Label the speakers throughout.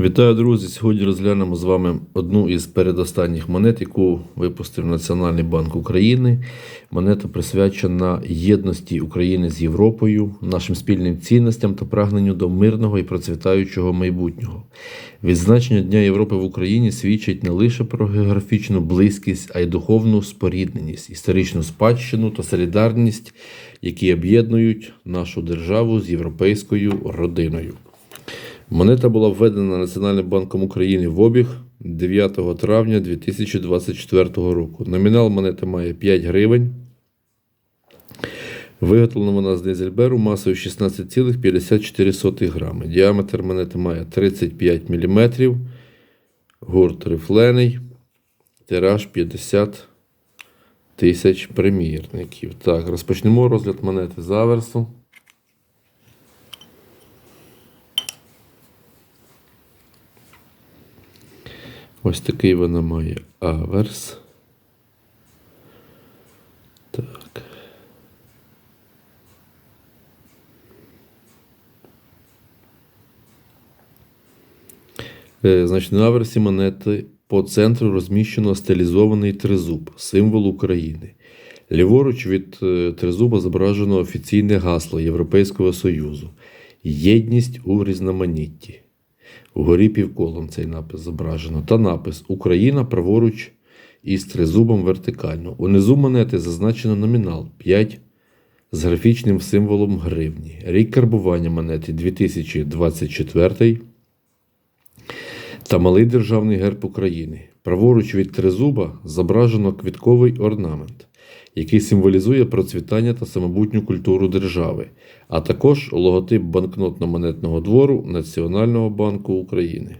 Speaker 1: Вітаю, друзі! Сьогодні розглянемо з вами одну із передостанніх монет, яку випустив Національний банк України. Монета присвячена єдності України з Європою, нашим спільним цінностям та прагненню до мирного і процвітаючого майбутнього. Відзначення Дня Європи в Україні свідчить не лише про географічну близькість, а й духовну спорідненість, історичну спадщину та солідарність, які об'єднують нашу державу з європейською родиною. Монета була введена Національним банком України в обіг 9 травня 2024 року. Номінал монети має 5 гривень. Виготовлена вона з Нейзельберу масою 16,54 грами. Діаметр монети має 35 мм. Гурт рифлений. Тираж 50 тисяч примірників. Так, розпочнемо розгляд монети з Ось такий вона має аверс. Так. Е, Значить, на аверсі монети по центру розміщено стилізований тризуб, символ України. Ліворуч від е, тризуба зображено офіційне гасло Європейського Союзу. Єдність у різноманітті. Угорі півколом цей напис зображено. Та напис Україна праворуч із тризубом вертикально. Унизу монети зазначено номінал 5 з графічним символом гривні. Рік карбування монети 2024 та малий державний герб України. Праворуч від тризуба зображено квітковий орнамент, який символізує процвітання та самобутню культуру держави, а також логотип банкнотно-монетного двору Національного банку України.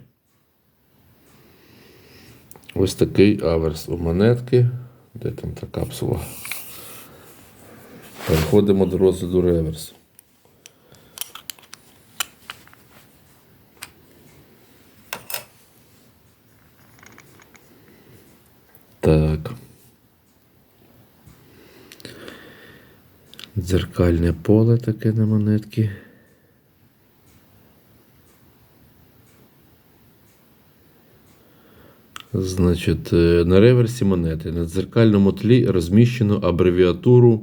Speaker 1: Ось такий аверс у монетки. Де там та капсула? Переходимо до розгляду реверсу. Так. Дзеркальне поле таке на монетки. Значить, е, на реверсі монети на дзеркальному тлі розміщено абревіатуру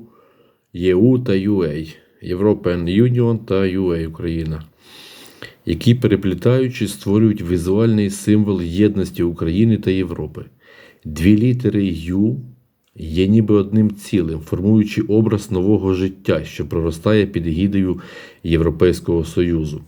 Speaker 1: ЄУ та UA, European Union та UA Україна, які переплітаючи створюють візуальний символ єдності України та Європи. Дві літери Ю є ніби одним цілим, формуючи образ нового життя, що проростає під гідою Європейського Союзу.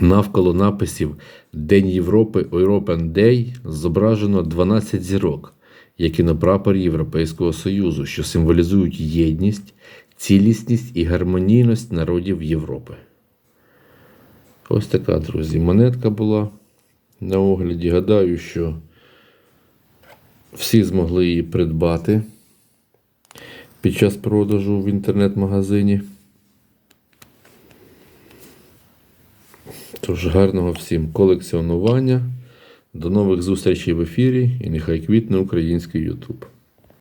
Speaker 1: Навколо написів День Європи European Day зображено 12 зірок, які на прапорі Європейського Союзу, що символізують єдність, цілісність і гармонійність народів Європи. Ось така, друзі, монетка була на огляді. Гадаю, що всі змогли її придбати під час продажу в інтернет-магазині. Тож гарного всім колекціонування. До нових зустрічей в ефірі і нехай квітне український YouTube.